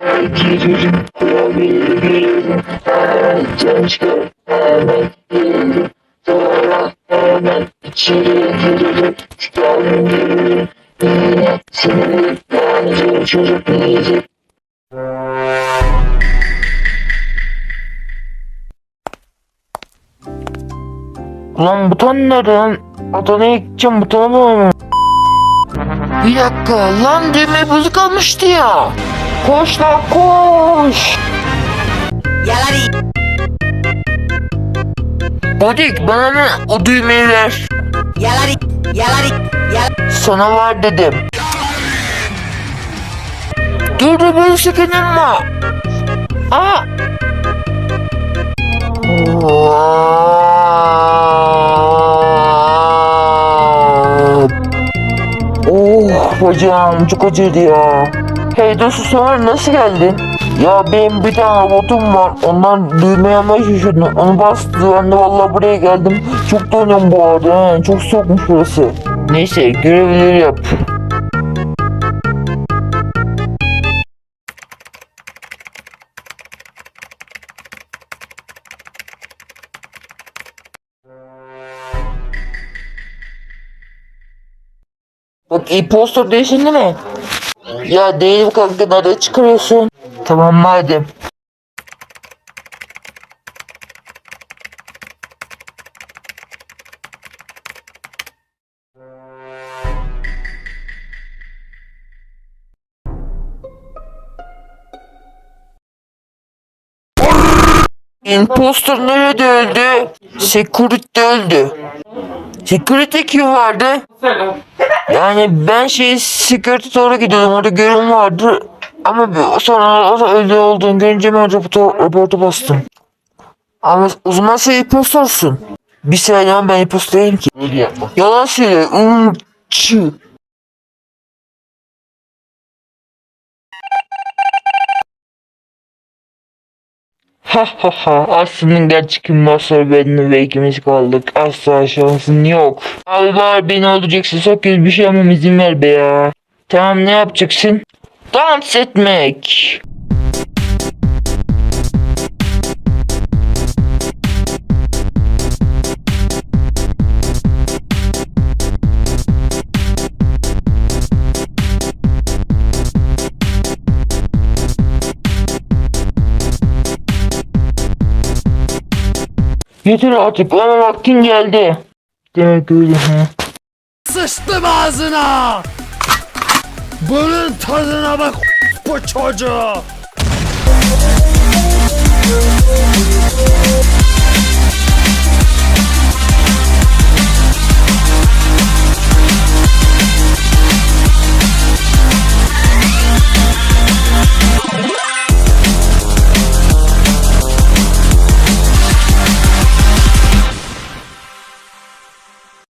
Girerim olabilirim Hemen gençler hemen gelirim Sonra hemen çocuk Ulan buton nerede? Adana'ya gideceğim butonu bulamıyorum. Bir dakika lan düğme bozuk kalmıştı ya. Koş lan koş. Yalari, Bodik bana hemen o düğmeyi ver. yalari, yalari, yal Sana var dedim. Dur dur böyle sakınma. Aa. Oh bacağım çok acıdı ya. Hey dostum sonra nasıl geldin? Ya benim bir tane robotum var. Ondan düğme yapmaya şaşırdım. Onu bastı. Ben de vallahi buraya geldim. Çok donuyorum bu arada. he. Çok soğukmuş burası. Neyse görevleri yap. Bak e-poster değişin değil mi? Ya değil kanka nerede çıkarıyorsun? Tamam madem. Imposter nerede öldü? Security öldü. Security kim vardı? Yani ben şey security doğru gidiyordum orada görevim vardı. Ama sonra o da öldü olduğunu görünce ben raporta, raporta bastım. Ama o zaman sen impostorsun. Bir saniye ben değilim ki. Yalan söyle. Irkçı. Ha ha ha aslında gerçek impostor benim ve ikimiz kaldık. Asla şansın yok. Al var beni çok kötü bir şey yapmam izin ver be ya. Tamam ne yapacaksın? Dans etmek. Yeter artık ama vaktin geldi. Demek öyle ha. Sıçtım ağzına! Bunun tadına bak bu çocuğu!